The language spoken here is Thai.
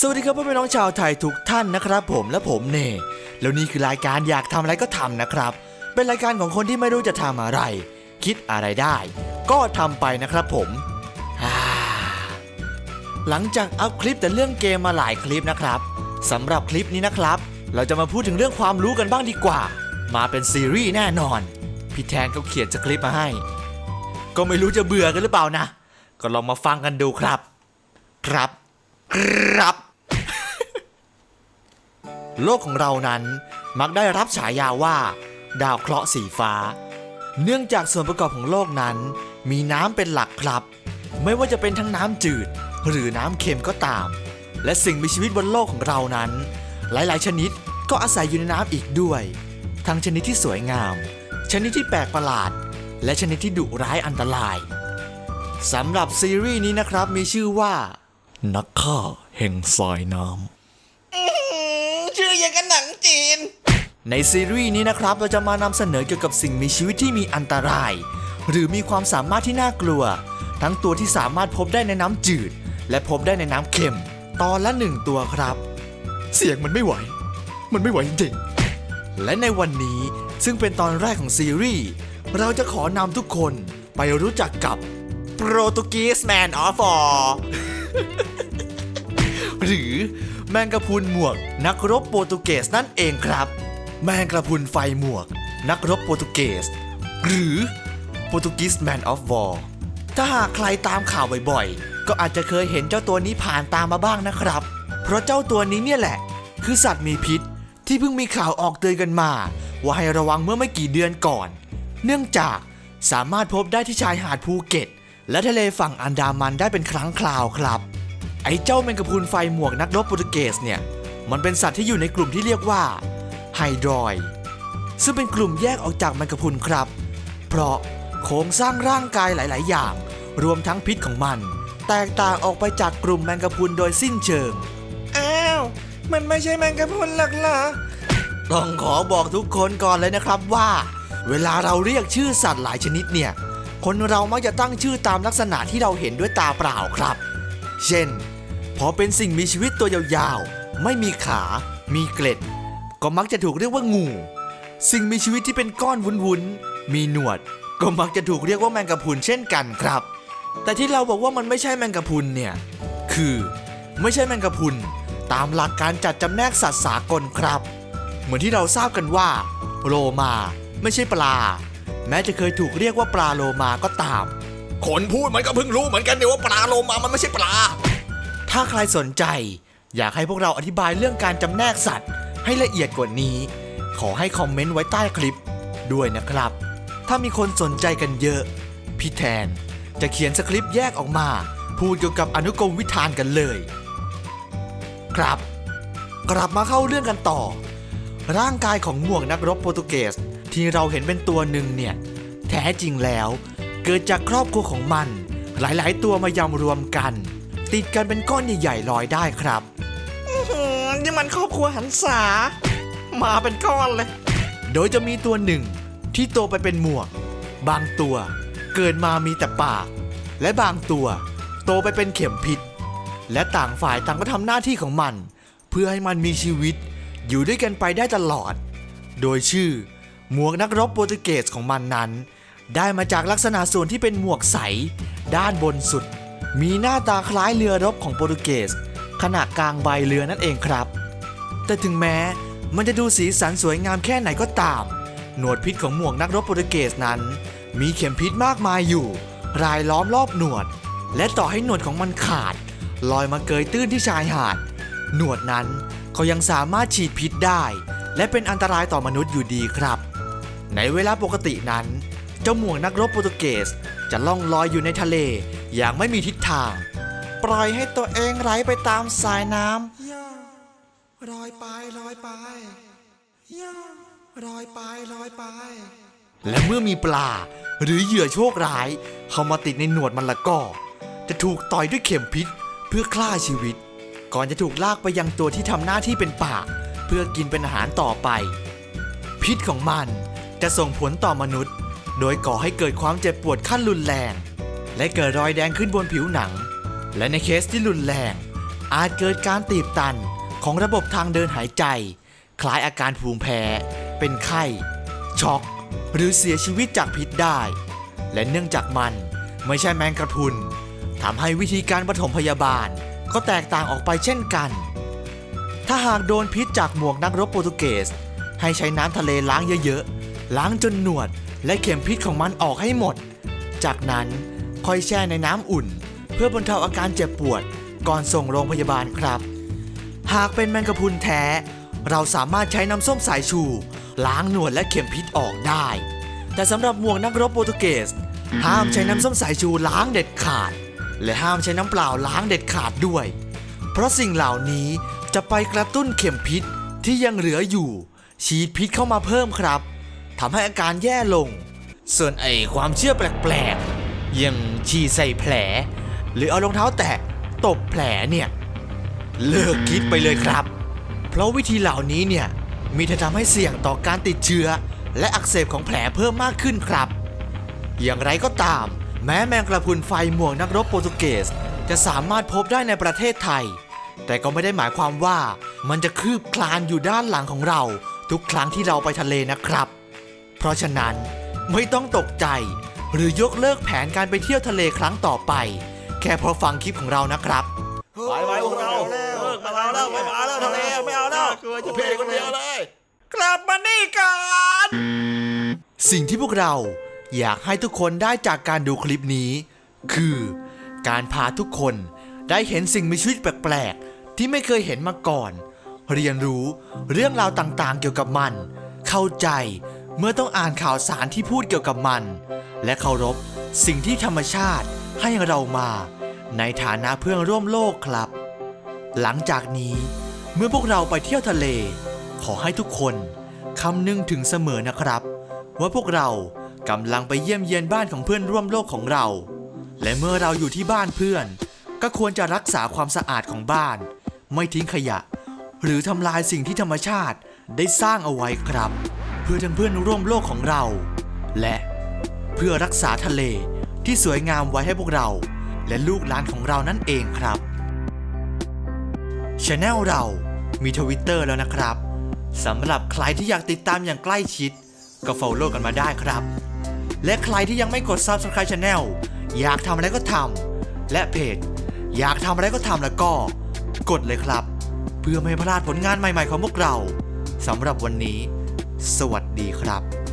สวัสดีครับพ่อแม่น้องชาวไทยทุกท่านนะครับ ผมและผมเน่แล้วนี่คือรายการอยากทำอะไรก็ทำนะครับ เป็นรายการของคนที่ไม่รู้จะทำอะไร คิดอะไรได้ ก็ทำไปนะครับผมหลังจากอัพคลิปแต่เรื่องเกมมาหลายคลิปนะครับสำหรับคลิปนี้นะครับ เราจะมาพูดถึงเรื่องความรู้กันบ้างดีกว่า มาเป็นซีรีส์แน่นอนพี่แทนก็เขียนสคริปต์มาให้ ก็ไม่รู้จะเบื่อกันหรือเปล่านะ ก็ลองมาฟังกันดูครับ ครับ ครับ โลกของเรานั้นมักได้รับฉายาว่า ดาวเคราะห์สีฟ้า เนื่องจากส่วนประกอบของโลกนั้น มีน้ำเป็นหลักครับ ไม่ว่าจะเป็นทั้งน้ำจืด หรือน้ำเค็มก็ตาม และสิ่งมีชีวิตบนโลกของเรานั้น หลายๆ ชนิดก็อาศัยอยู่ในน้ำอีกด้วย ทั้งชนิดที่สวยงาม ชนิดที่แปลกประหลาด และชนิดที่ดุร้ายอันตรายสำหรับซีรีส์นี้นะครับมีชื่อว่า นักฆ่าแห่งสายน้ำ ชื่ออย่างกันหนังจีน ในซีรีส์นี้นะครับเราจะมานำเสนอเกี่ยวกับสิ่งมีชีวิตที่มีอันตราย หรือมีความสามารถที่น่ากลัว ทั้งตัวที่สามารถพบได้ในน้ำจืด และพบได้ในน้ำเค็ม ตอนละหนึ่งตัวครับ เสียงมันไม่ไหว มันไม่ไหวจริงๆและในวันนี้ซึ่งเป็นตอนแรกของซีรีส์เราจะขอนำทุกคนไปรู้จักกับโปรตุกีสแมนออฟอหรือ แมงกะพรุนหมวก นักรบโปรตุเกสนั่นเองครับ แมงกะพรุนไฟหมวก นักรบโปรตุเกส หรือโปรตุกีสแมนออฟวอร์ถ้าหากใครตามข่าวบ่อยๆ ก็อาจจะเคยเห็นเจ้าตัวนี้ผ่านตามมาบ้างนะครับ เพราะเจ้าตัวนี้เนี่ยแหละ คือสัตว์มีพิษ ที่เพิ่งมีข่าวออกเตือนกันมา ว่าให้ระวังเมื่อไม่กี่เดือนก่อน เนื่องจากสามารถพบได้ที่ชายหาดภูเก็ต และทะเลฝั่งอันดามันได้เป็นครั้งคราวครับ ไอ้เจ้าแมงกะพรุนไฟหมวกนักรบโปรตุเกสเนี่ย มันเป็นสัตว์ที่อยู่ในกลุ่มที่เรียกว่าไฮดรอยด์ซึ่งเป็นกลุ่มแยกออกจากแมงกะพรุนครับ เพราะโครงสร้างร่างกายหลาย ๆ อย่าง รวมทั้งพิษของมัน แตกต่างออกไปจากกลุ่มแมงกะพรุนโดยสิ้นเชิง อ้าว มันไม่ใช่แมงกะพรุนหรอกเหรอ ต้องขอบอกทุกคนก่อนเลยนะครับว่า เวลาเราเรียกชื่อสัตว์หลายชนิดเนี่ย คนเรามักจะตั้งชื่อตามลักษณะที่เราเห็นด้วยตาเปล่าครับ เช่น พอเป็นสิ่งมีชีวิตตัวยาวๆ ไม่มีขา มีเกล็ด ก็มักจะถูกเรียกว่างู สิ่งมีชีวิตที่เป็นก้อนวุ้นๆ มีหนวด ก็มักจะถูกเรียกว่าแมงกะพรุนเช่นกันครับ แต่ที่เราบอกว่ามันไม่ใช่แมงกะพรุนเนี่ย คือไม่ใช่แมงกะพรุนตามหลักการจัดจำแนกสัตว์สากลครับ เหมือนที่เราทราบกันว่า โลมาไม่ใช่ปลา แม้จะเคยถูกเรียกว่าปลาโลมาก็ตาม คนพูดมันก็เพิ่งรู้เหมือนกันเดี๋ยวว่าปลาโลมามันไม่ใช่ปลา ถ้าใครสนใจ อยากให้พวกเราอธิบายเรื่องการจำแนกสัตว์ ให้ละเอียดกว่านี้ ขอให้คอมเมนต์ไว้ใต้คลิปด้วยนะครับ ถ้ามีคนสนใจกันเยอะ พี่แทนจะเขียนสคริปต์แยกออกมา พูดเกี่ยวกับอนุกรมวิธานกันเลย ครับ กลับมาเข้าเรื่องกันต่อ ร่างกายของหมวกนักรบโปรตุเกสที่เราเห็นเป็นตัวหนึ่งเนี่ย แท้จริงแล้ว เกิดจากครอบครัวของมัน หลายๆ ตัวมายำรวมกัน ติดกันเป็นก้อนใหญ่ๆลอยได้ครับอื้อหือนี่มันครอบครัวหันษามาเป็นก้อนเลย โดยจะมีตัวหนึ่งที่โตไปเป็นหมวก บางตัวเกิดมามีแต่ปาก และบางตัวโตไปเป็นเข็มพิษ และต่างฝ่ายต่างก็ทำหน้าที่ของมัน เพื่อให้มันมีชีวิต อยู่ด้วยกันไปได้ตลอด โดยชื่อ หมวกนักรบโปรตุเกสของมันนั้น ได้มาจากลักษณะส่วนที่เป็นหมวกใส ด้านบนสุด มีหน้าตาคล้ายเรือรบของโปรตุเกสขนาดกลางใบเรือนั่นเองครับ แต่ถึงแม้มันจะดูสีสันสวยงามแค่ไหนก็ตาม หนวดพิษของหมวกนักรบโปรตุเกสนั้น มีเข็มพิษมากมายอยู่ รายล้อมรอบหนวด และต่อให้หนวดของมันขาด ลอยมาเกยตื้นที่ชายหาด หนวดนั้นเขายังสามารถฉีดพิษได้ และเป็นอันตรายต่อมนุษย์อยู่ดีครับ ในเวลาปกตินั้น เจ้าหมวกนักรบโปรตุเกสจะล่องลอยอยู่ในทะเล อย่างไม่มีทิศทาง ปล่อยให้ตัวเองไหลไปตามสายน้ำย่าลอยไปลอยไปย่าลอยไปลอยไป และเมื่อมีปลาหรือเหยื่อโชคร้าย เข้ามาติดในหนวดมันละก็ จะถูกต่อยด้วยเข็มพิษเพื่อฆ่าชีวิต ก่อนจะถูกลากไปยังตัวที่ทำหน้าที่เป็นปากเพื่อกินเป็นอาหารต่อไป พิษของมันจะส่งผลต่อมนุษย์ โดยก่อให้เกิดความเจ็บปวดขั้นรุนแรง และเกิดรอยแดงขึ้นบนผิวหนัง และในเคสที่รุนแรง อาจเกิดการตีบตันของระบบทางเดินหายใจ คล้ายอาการภูมิแพ้ เป็นไข้ ช็อก หรือเสียชีวิตจากพิษได้ และเนื่องจากมันไม่ใช่แมงกระพรุนทำให้วิธีการปฐมพยาบาลก็แตกต่างออกไปเช่นกัน ถ้าหากโดนพิษจากหมวกนักรบโปรตุเกส ให้ใช้น้ำทะเลล้างเยอะๆ ล้างจนหนวดและเข็มพิษของมันออกให้หมด จากนั้น ค่อยแช่ในน้ำอุ่น เพื่อบรรเทาอาการเจ็บปวด ก่อนส่งโรงพยาบาลครับ หากเป็นแมงกะพรุนแท้ เราสามารถใช้น้ำส้มสายชู ล้างหนวดและเข็มพิษออกได้ แต่สำหรับหมวกนักรบโปรตุเกส ห้ามใช้น้ำส้มสายชูล้างเด็ดขาด และห้ามใช้น้ำเปล่าล้างเด็ดขาดด้วย เพราะสิ่งเหล่านี้จะไปกระตุ้นเข็มพิษที่ยังเหลืออยู่ฉีดพิษเข้ามาเพิ่มครับทำให้อาการแย่ลง ส่วนไอความเชื่อแปลกๆ ย่างฉีดใส่แผล หรือเอารองเท้าแตะตบแผลเนี่ย เลิกคิดไปเลยครับ เพราะวิธีเหล่านี้เนี่ย มีแต่ทำให้เสี่ยงต่อการติดเชื้อ และอักเสบของแผลเพิ่มมากขึ้นครับ อย่างไรก็ตาม แม้แมงกระพุนไฟหมวกนักรบโปรตุเกส จะสามารถพบได้ในประเทศไทย แต่ก็ไม่ได้หมายความว่ามันจะคืบคลานอยู่ด้านหลังของเรา ทุกครั้งที่เราไปทะเลนะครับ เพราะฉะนั้นไม่ต้องตกใจ หรือยกเลิกแผนการไปเที่ยวทะเลครั้งต่อไป แค่เพราะฟังคลิปของเรานะครับ ไปไปพวกเราเลิกมาเอาแล้วไม่มาแล้วทะเลไม่เอาแล้วจะเพลคนเดียวเลย กลับมานี่ก่อนสิ่งที่พวกเราอยากให้ทุกคนได้จากการดูคลิปนี้ คือ การพาทุกคนได้เห็นสิ่งมีชีวิตแปลกๆ ที่ไม่เคยเห็นมาก่อน เรียนรู้เรื่องราวต่างๆ เกี่ยวกับมัน เข้าใจเมื่อต้องอ่านข่าวสารที่พูดเกี่ยวกับมัน และเคารพสิ่งที่ธรรมชาติให้เรามาในฐานะเพื่อนร่วมโลกครับ หลังจากนี้เมื่อพวกเราไปเที่ยวทะเล ขอให้ทุกคนคำนึงถึงเสมอนะครับ ว่าพวกเรากำลังไปเยี่ยมเยียนบ้านของเพื่อนร่วมโลกของเรา และเมื่อเราอยู่ที่บ้านเพื่อน ก็ควรจะรักษาความสะอาดของบ้าน ไม่ทิ้งขยะ หรือทำลายสิ่งที่ธรรมชาติได้สร้างเอาไว้ครับ เพื่อทั้งเพื่อนร่วมโลกของเรา และ เพื่อรักษาทะเลที่สวยงามไว้ให้พวกเรา และลูกหลานของเรานั่นเองครับช anel เรามีทวิตเตอร์แล้วนะครับสำหรับใครที่อยากติดตามอย่างใกล้ชิด ก็ follow กันมาได้ครับ และใครที่ยังไม่กด subscribe channel อยากทำอะไรก็ทำและเพจ อยากทำอะไรก็ทำแล้วก็ กดเลยครับ เพื่อไม่พลาดผลงานใหม่ๆของพวกเราสำหรับวันนี้ สวัสดีครับ